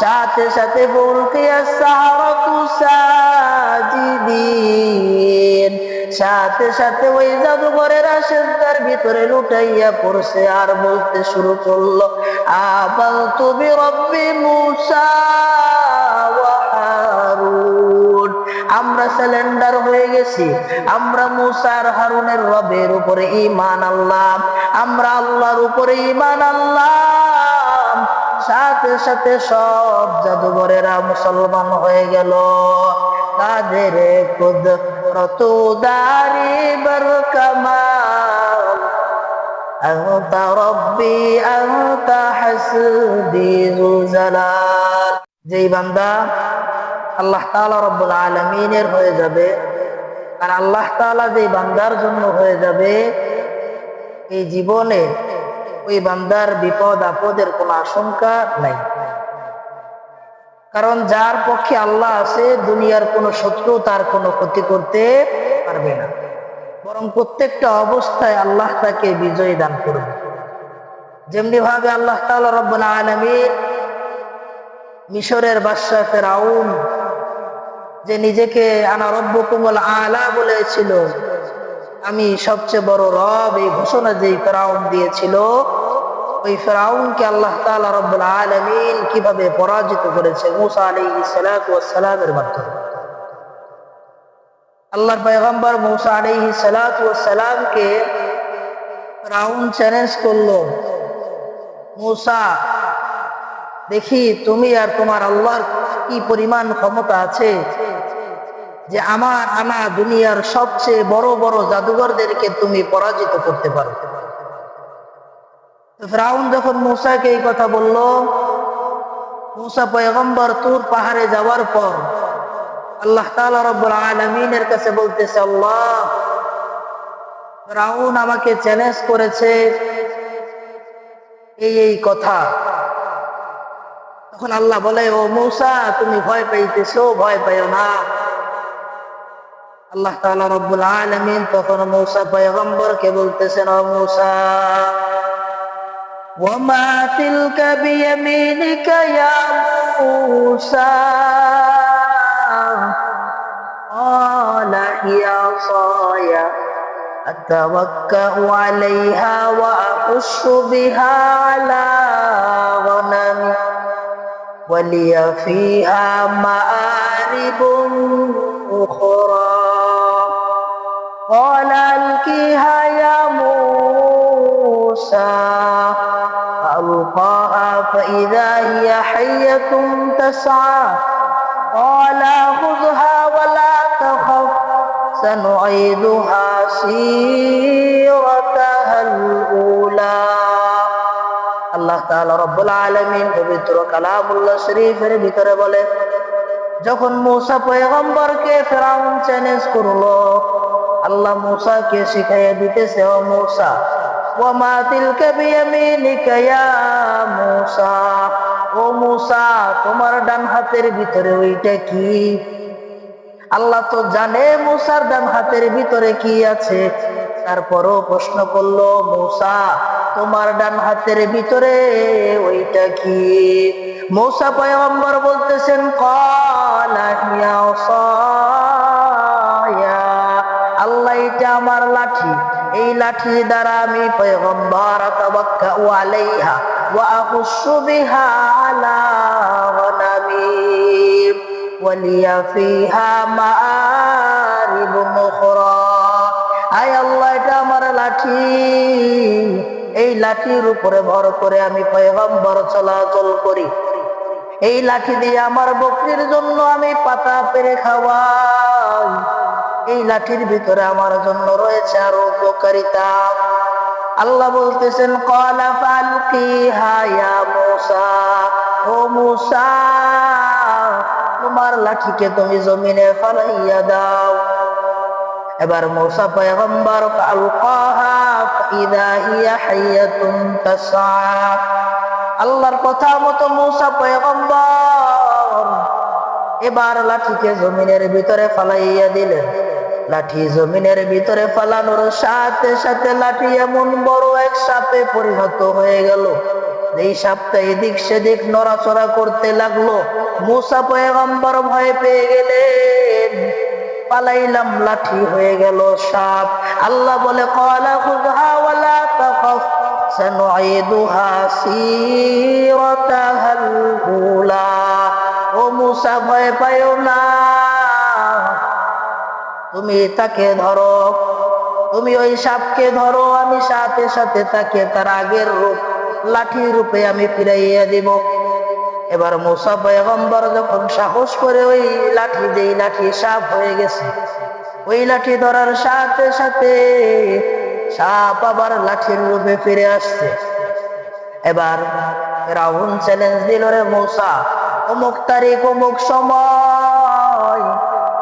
সাথে সাথে সাহারাতু সাথে সাথে ওই জাদুঘরের সেজদার ভিতরে লুটাইয়া পড়ছে আর বলতে শুরু করল আবাল তুমি রব্বি মুসা আমরা সিলিন্ডার হয়ে গেছি। আমরা মুসার হারুনের রবের উপরে ইমান আল্লাহ আমরা আল্লাহর উপরে ইমান আল্লাহ সাথে সাথে সব জাদুঘরেরা মুসলমান হয়ে গেল তাদের কুদরত দারি বর কামাল أنت ربي أنت حسبي ذو الجلال যেই বান্দা আল্লাহ তাআলা রব্বুল আলামিনের হয়ে যাবে আর আল্লাহ তাআলা যেই বান্দার জন্য হয়ে যাবে এই জীবনে ওই বান্দার বিপদ আপদের কোনো আশঙ্কা নাই। কারণ যার পক্ষে আল্লাহ আছে, দুনিয়ার কোনো শত্রু তার কোনো ক্ষতি করতে পারবে না। বরং প্রত্যেকটা অবস্থায় আল্লাহ তাকে বিজয় দান করবে। যেমনি ভাবে আল্লাহ তাআলা রব্বুল আলামিন মিশরের বাদশাহ ফেরাউন, যে নিজেকে আনা রব্বকুমুল আলা বলেছিল, আমি সবচেয়ে বড় রব এই ঘোষণা যে ফেরাউন দিয়েছিল ওই ফেরাউনকে আল্লাহ তাআলা রব্বুল আলামিন কীভাবে পরাজিত করেছে মুসা সালামের মাধ্যমে। আল্লাহর পয়গম্বর ফেরাউন চ্যালেঞ্জ করল দেখি তুমি আর তোমার আল্লাহর কি পরিমাণ ক্ষমতা আছে যে আমার আনা দুনিয়ার সবচেয়ে বড় বড় জাদুঘরদেরকে তুমি পরাজিত করতে পারো? ফ্রাউন যখন মুসাকে এই কথা বলল, মুসা পয়গম্বর তুর পাহাড়ে যাওয়ার পর আল্লাহ তাআলা রব্বুল আলামিনের কাছে বলতেছে, আল্লাহ, ফ্রাউন আমাকে চ্যালেঞ্জ করেছে এই এই কথা। তখন আল্লাহ বলে, ও মৌসা, তুমি ভয় পাইতেছো, ভয় পাইও না। আল্লাহ তাআলা রব্বুল আলামিন তখন মৌসা পয়গম্বরকে বলতেছেন, ও মৌসা وما تلك بيمينك يا موسى. قال هي عصاي أتوكأ عليها وأحش بها على غنمي ولي فيها مآرب أخرى. قال ألقيها يا موسى. فألقاها فإذا هي حية تسعى قال خذها ولا تخف سنعيدها سيرتها الأولى আল্লাহ তাআলা রব্বুল আলামিন পবিত্র কালামুল্লাহ শরীফের ভিতরে বলে যখন মূসা পয়গম্বরকে ফেরাউন চ্যালেঞ্জ করলো আল্লাহ মূসাকে শিখাইয়া দিতেছে ও মূসা ইয়া মূসা। ও মূসা, তোমার ডান হাতের ভিতরে ওইটা কি? আল্লাহ তো জানে মূসার ডান হাতের ভিতরে কি আছে। তারপরও প্রশ্ন করল, মূসা, তোমার ডান হাতের ভিতরে ওইটা কি? মৌসা পয়গম্বর বলতেছেন, কলা হিয়া উসায়া। আল্লাহ এটা আমার লাঠি। এই লাঠি দ্বারা আমি পয়গম্বর আলাইহা ওয়া আখুসু বিহা আলা গনামি ওয়ালিয়া ফিহা মাআরিব আল্লাহ, এটা আমার লাঠি। এই লাঠির উপরে ভর করে আমি পয়গম্বর চলাচল করি। এই লাঠি দিয়ে আমার বকরির জন্য আমি পাতা পেরে খাওয়াই। এই লাঠির ভিতরে আমার জন্য রয়েছে আরও উপকারিতা। আল্লাহ বলতেছেন, কলা ফালকি হায়া মুসা, ও মুসা, তোমার লাঠিকে তুমি জমিনে ফালাইয়া দাও। এবার মৌসা পয়গম্বর আলকাহা ফাইদা হিয়া হাইয়াতুন তাসা। আল্লাহর কথা মতো মৌসা পয়গম্বর এবার লাঠিকে জমিনের ভিতরে ফালাইয়া দিলেন। লাঠি জমিনের ভিতরে ফালানোর সাথে সাথে লাঠি এমন বড় এক সাপে পরিণত হয়ে গেল। এই সাপটা এদিক সেদিক নড়াচড়া করতে লাগল। মুসা পয়গম্বর ভয় পেয়ে গেলেন। পালাইলাম, লাঠি হয়ে গেল সাপ। আল্লাহ বলে ও মুসা, ভয় পায়ো না। তুমি তাকে ধরো। তুমি ওই সাপকে ধরো, আমি সাথে সাথে তাকে তার আগের রূপ, লাঠি রূপে আমি ফিরাইয়া দিব। এবার মুসা পয়গম্বর যখন সাহস করে ওই লাঠি যেই লাঠি সাপ হয়ে গেছে, ওই লাঠি ধরার সাথে সাথে সাপ আবার লাঠির রূপে ফিরে আসছে। এবার রাহুল চ্যালেঞ্জ দিল রে মৌসা, অমুক তারিখ, অমুক সময়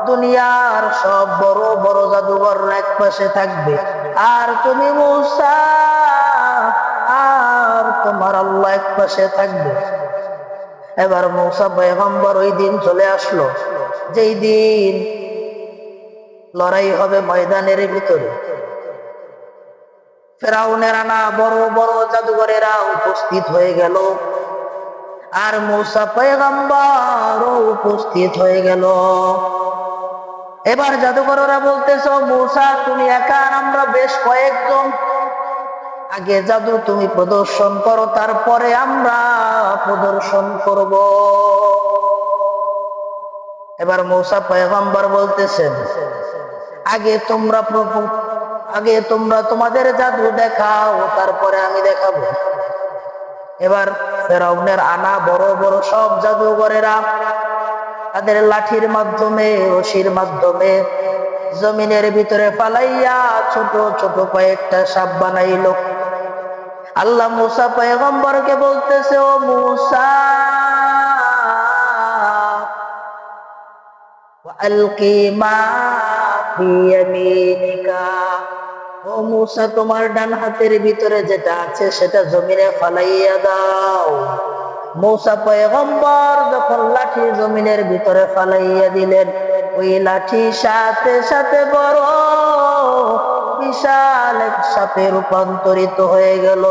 দুনিয়ার সব বড় বড় জাদুঘর এক পাশে থাকবে। আর তুমি আর তোমার আল্লাহ এক পাশে থাকবে। এবার মৌসা পয়গম্বর ওই দিন চলে আসলো। যেই দিন লড়াই হবে ময়দানের ভিতরে। ফেরাউনের আনা বড় বড় জাদুঘরেরা উপস্থিত হয়ে গেল। আর মৌসা পয়গম্বর উপস্থিত হয়ে গেল। এবার জাদুঘররা বলতেছ মৌসা, তুমি একা আমরা বেশ কয়েকজন। আগে জাদু তুমি প্রদর্শন করো, তারপরে আমরা প্রদর্শন করব। এবার মৌসা পয়গম্বর বলতেছেন আগে তোমরা প্রভু, আগে তোমরা তোমাদের জাদু দেখাও, তারপরে আমি দেখাবো। এবার আনা বড় বড় সব জাদুঘরেরা তাদের লাঠির মাধ্যমে, রশির মাধ্যমে জমিনের ভিতরে পালাইয়া ছোট ছোট কয়েকটা সাপ বানাইলো। আল্লাহ মুসা পয়গম্বরকে বলতেছে, ও মুসা ও মুসা, তোমার ডান হাতের ভিতরে যেটা আছে, সেটা জমিনে ফালাইয়া দাও। মৌসা পয়গম্বর যখন লাঠি জমিনের ভিতরে ফালাইয়া দিলেন, ওই লাঠি সাথে সাথে বড় বিশাল এক সাপে রূপান্তরিত হয়ে গেল।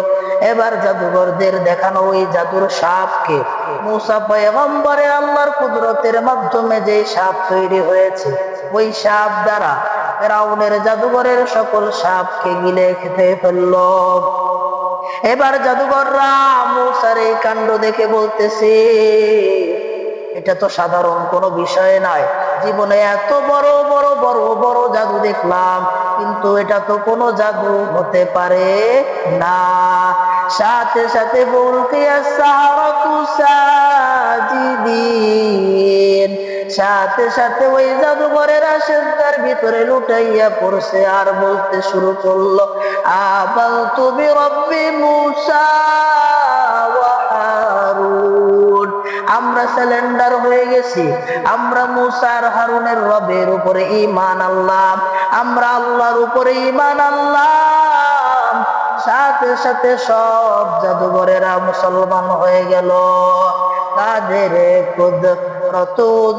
এবার জাদুঘরদের দেখানো ওই জাদুর সাপকে। মৌসা পয়গম্বরে আল্লাহর কুদরতের মাধ্যমে যে সাপ তৈরি হয়েছে, ওই সাপ দ্বারা ফেরাউনের জাদুঘরের সকল সাপকে গিলে খেতে ফেলল। এবার জাদুঘররা মৌসার এই কাণ্ড দেখে বলতেছে, এটা তো সাধারণ কোনো বিষয় নয়। জীবনে এত বড় বড় বড় বড় জাদু দেখলাম, কিন্তু এটা তো কোনো জাদু হতে পারে না। সাথে সাথে বলতে সাজিদিন সাথে সাথে ওই জাদুঘরের সেজদার ভিতরে লুটাইয়া পড়ছে আর বলতে শুরু করল, আবাল তুমি রব্বি আমরা সিলিন্ডার হয়ে গেছি, আমরা মুসার হারুনের রবের উপরে ইমান আল্লাহ আমরা আল্লাহর উপরে ইমান আল্লাহ সাথে সাথে সব জাদুঘরেরা মুসলমান হয়ে গেল। তাদের কুদরত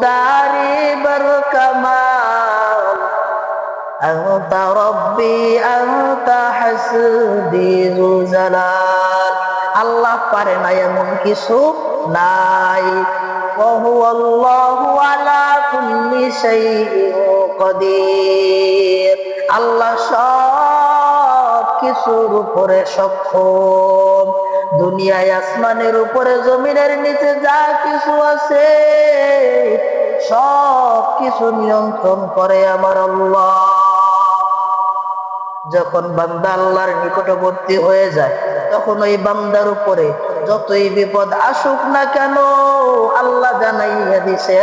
দারি বর কামাল أنت ربي أنت حسبي ذو জালাল আল্লাহ পারে না এমন কিছু নাই وهو الله على كل شيء قدير আল্লাহ সব কিছুর উপরে সক্ষম দুনিয়ায় আসমানের উপরে, জমিনের নিচে যা কিছু আছে, সব কিছু নিয়ন্ত্রণ করে আমার আল্লাহ। যখন বান্দা আল্লাহর নিকটবর্তী হয়ে যায়, তখন ওই বান্দার উপরে যতই বিপদ আসুক না কেন, আল্লাহ জানাইয়া দিছে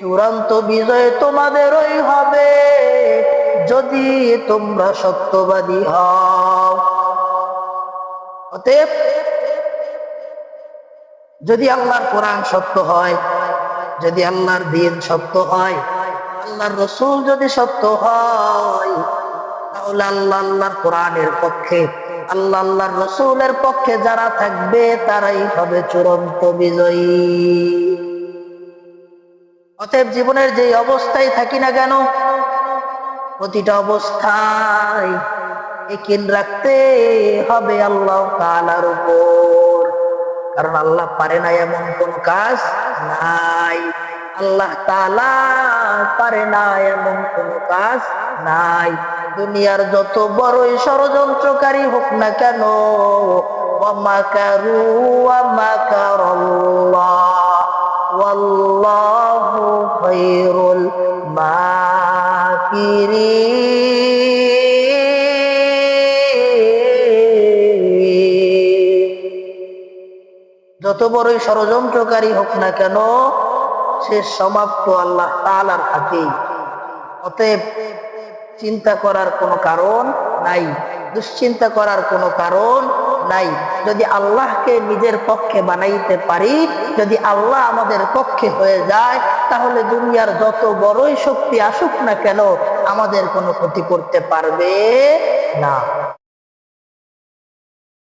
চূড়ান্ত বিজয় তোমাদেরই হবে। যদি তোমরা সত্যবাদী হও। অতএব, যদি আল্লাহর কোরআন সত্য হয়, যদি আল্লাহর দিন সত্য হয়, আল্লাহর রসুল যদি সত্য হয়, তাহলে আল্লাহ আল্লাহর কোরআনের পক্ষে, আল্লাহ আল্লাহর রসুলের পক্ষে যারা থাকবে, তারাই হবে চূড়ান্ত বিজয়ী। অতএব জীবনের যে অবস্থায় থাকি না কেন প্রতিটা অবস্থায় একিন রাখতে হবে আল্লাহ তাআলার উপর। কারণ আল্লাহ পারে না এমন কোন কাজ নাই। আল্লাহ তাআলা পারে না এমন কোন কাজ নাই। দুনিয়ার যত বড়ই ষড়যন্ত্রকারী হোক না কেন ওয়ামাকারু ওয়ামাকারাল্লাহ যত বড়ই ষড়যন্ত্রকারী হোক না কেন শেষ সমাপ্ত আল্লাহ তাআলার হাতেই অতএব চিন্তা করার কোনো কারণ নাই, দুশ্চিন্তা করার কোনো কারণ নাই। যদি আল্লাহকে নিজের পক্ষে বানাইতে পারি, যদি আল্লাহ আমাদের পক্ষে হয়ে যায়, তাহলে দুনিয়ার যত বড়ই শক্তি আসুক না কেন, আমাদের কোনো ক্ষতি করতে পারবে না।